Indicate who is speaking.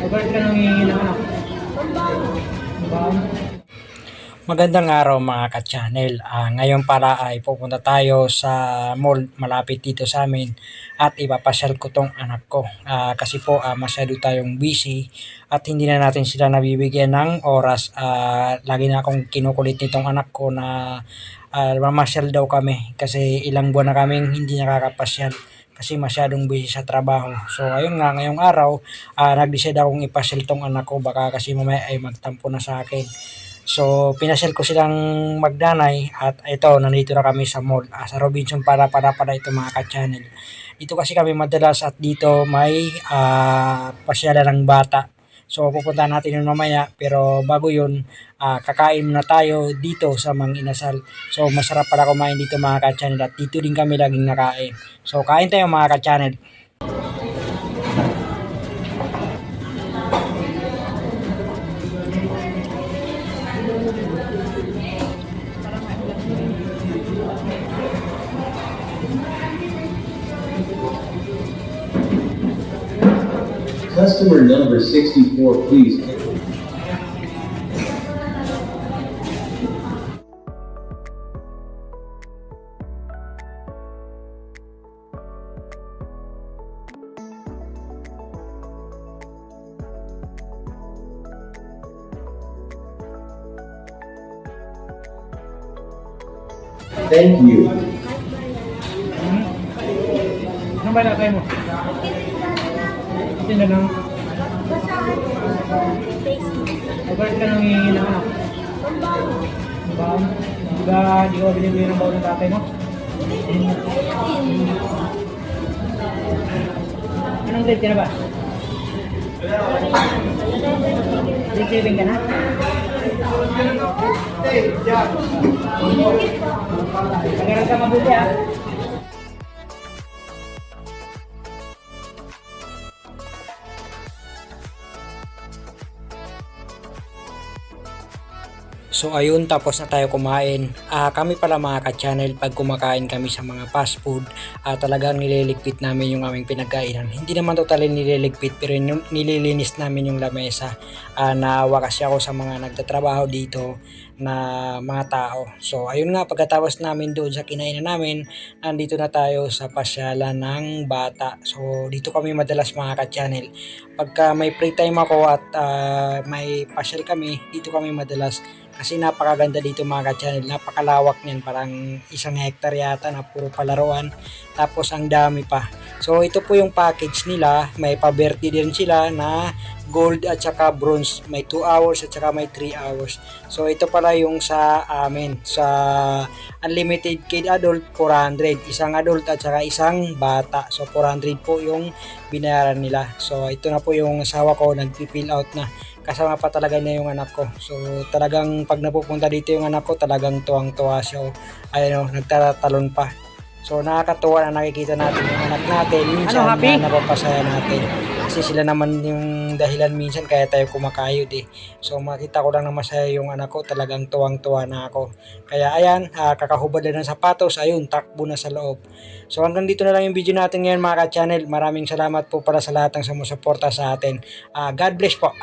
Speaker 1: Nag-work ka nang hihingi ng anak. Ba?
Speaker 2: Magandang araw mga ka-channel. Ah, ngayon para ay pupunta tayo sa mall malapit dito sa amin at ipapasyal ko tong anak ko. Ah, kasi po ah, masyado tayong busy at hindi na natin sila nabibigyan ng oras. Ah, lagi na akong kinukulit nitong anak ko na ah, mamasyal daw kami kasi ilang buwan na kaming hindi nakakapasyal kasi masyadong busy sa trabaho. So ayun nga, ngayong araw, ah, nag-decide akong ipasyal tong anak ko baka kasi mamaya ay magtampo na sa akin. So, pinasyal ko silang magdanay at ito, nandito na kami sa mall, ah, sa Robinson para para para ito mga ka-channel. Dito kasi kami madalas at dito may ah, pasyalan ng bata. So, pupunta natin yun mamaya pero bago yun, ah, kakain na tayo dito sa Mang Inasal. So, masarap pala kumain dito mga ka-channel at dito din kami laging nakain. So, kain tayo mga ka-channel.
Speaker 3: Customer number 64, please. Thank you.
Speaker 1: Ano ba? Kasi na lang. Nag-work ka nang hihingi ng anak. Ba? Di ba di ba binibili ng baon ng tatay mo? Anong grade ka na ba? Grade 7 ka na? Pag-aral ka mabuti ah.
Speaker 2: So ayun, tapos na tayo kumain. Ah, kami pala mga ka-channel, pag kumakain kami sa mga fast food, ah, talagang nililigpit namin yung aming pinagkainan. Hindi naman totally nililigpit, pero nil- nililinis namin yung lamesa. Ah, naawa kasi ako sa mga nagtatrabaho dito na mga tao. So ayun nga, pagkatapos namin doon sa kinainan namin, nandito na tayo sa pasyalan ng bata. So dito kami madalas mga ka-channel. Pagka may free time ako at ah, may pasyal kami, dito kami madalas kasi napakaganda dito mga ka-channel. Napakalawak niyan. Parang isang hektar yata na puro palaruan. Tapos ang dami pa. So ito po yung package nila. May pa-birthday din sila na gold at saka bronze. May 2 hours at saka may 3 hours. So ito pala yung sa amin. Sa unlimited kid adult 400. Isang adult at saka isang bata. So 400 po yung binayaran nila. So ito na po yung asawa ko nagpi-fill out na kasama pa talaga niya yung anak ko. So talagang pag napupunta dito yung anak ko, talagang tuwang-tuwa siya. O, ayun o, nagtatatalon pa. So nakakatuwa na nakikita natin yung anak natin. Minsan
Speaker 1: Ano, happy?
Speaker 2: na napapasaya natin. Kasi sila naman yung dahilan minsan kaya tayo kumakayod eh. So makita ko lang na masaya yung anak ko, talagang tuwang-tuwa na ako. Kaya ayan, ah, kakahubad na ng sapatos, ayun, takbo na sa loob. So hanggang dito na lang yung video natin ngayon mga ka-channel. Maraming salamat po para sa lahat ng sumusuporta sa atin. Ah, God bless po.